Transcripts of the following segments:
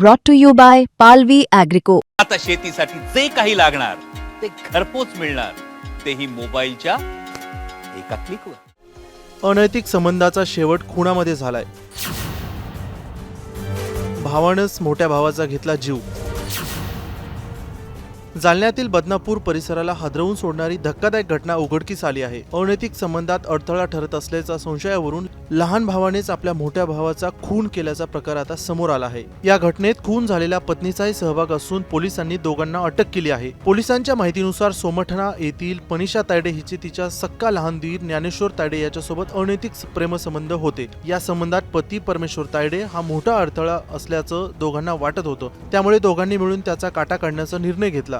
brought to you by Palvi Agrico. आता शेतीसाठी जे काही लागणार ते घरपोच मिळणार. तेही मोबाईलच्या एका क्लिकवर अनैतिक संबंधाचा शेवट खुणामध्ये झालाय. भावानंच मोठ्या भावाचा घेतला जीव. जालन्यातील बदनापूर परिसराला हादरवून सोडणारी धक्कादायक घटना उघडकीस आली आहे. अनैतिक संबंधात अडथळा ठरत असल्याच्या संशयावरून लहान भावानेच आपल्या मोठ्या भावाचा खून केल्याचा प्रकार आता समोर आला आहे. या घटनेत खून झालेल्या पत्नीचाही सहभाग असून पोलिसांनी दोघांना अटक केली आहे. पोलिसांच्या माहितीनुसार सोमठणा येथील पनिषा तायडे हिचे तिच्या सक्का लहान दीर ज्ञानेश्वर तायडे याच्यासोबत अनैतिक प्रेमसंबंध होते. या संबंधात पती परमेश्वर तायडे हा मोठा अडथळा असल्याचं दोघांना वाटत होतं. त्यामुळे दोघांनी मिळून त्याचा काटा काढण्याचा निर्णय घेतला.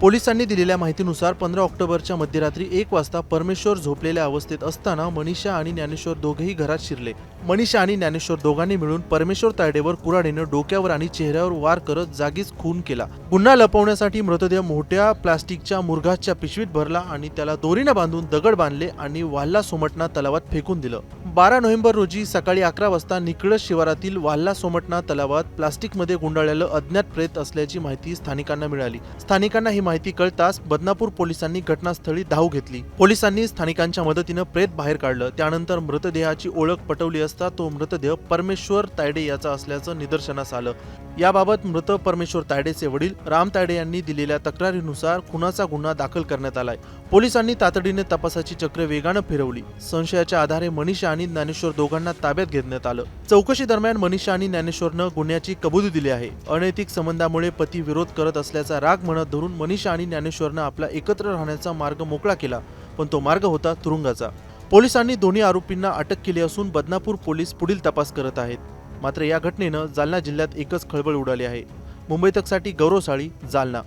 पोलिसांनी दिलेल्या माहितीनुसार पंधरा ऑक्टोबरच्या मध्यरात्री एक वाजता परमेश्वर झोपलेल्या अवस्थेत असताना मनीषा आणि ज्ञानेश्वर दोघेही घरात शिरले. मनीषा आणि ज्ञानेश्वर दोघांनी मिळून परमेश्वर तायडेवर कुराडीनं डोक्यावर आणि चेहऱ्यावर वार करत जागीच खून केला. गुन्हा लपवण्यासाठी मृतदेह मोठ्या प्लास्टिकच्या मुरघाच्या पिशवीत भरला आणि त्याला दोरीनं बांधून दगड बांधले आणि वाल्ला सोमटणा तलावात फेकून दिलं. बारा नोव्हेंबर रोजी सकाळी अकरा वाजता निकळस शिवारातील वाल्ला सोमटणा तलावात प्लास्टिकमध्ये गुंडाळलेलं अज्ञात प्रेत असल्याची माहिती स्थानिकांना मिळाली. स्थानिकांना ही माहिती कळताच बदनापूर पोलिसांनी घटनास्थळी धाव घेतली. पोलिसांनी स्थानिकांच्या मदतीनं प्रेत बाहेर काढलं. त्यानंतर मृतदेहाची ओळख पटवली असता तो मृतदेह परमेश्वर तायडे याचा असल्याचं निदर्शनास आलं. याबाबत मृत परमेश्वर तायडेचे वडील राम तायडे यांनी दिलेल्या तक्रारीनुसार खुनाचा गुन्हा दाखल करण्यात आलाय. पोलिसांनी तातडीने तपासाची चक्र वेगानं फिरवली. संशयाच्या आधारे मनीषा आणि ज्ञानेश्वर दोघांना ताब्यात घेण्यात आलं. चौकशी दरम्यान मनीषा आणि ज्ञानेश्वरनं गुन्ह्याची कबुली दिली आहे. अनैतिक संबंधामुळे पती विरोध करत असल्याचा राग म्हणत धरून मनीषा आणि ज्ञानेश्वरनं आपला एकत्र राहण्याचा मार्ग मोकळा केला पण तो मार्ग होता तुरुंगाचा. पोलिसांनी दोन्ही आरोपींना अटक केली असून बदनापूर पोलीस पुढील तपास करत आहेत. मात्र या घटनेनं जालना जिल्ह्यात एकच खळबळ उडाली आहे. मुंबई तकसाठी गौरव साळी जालना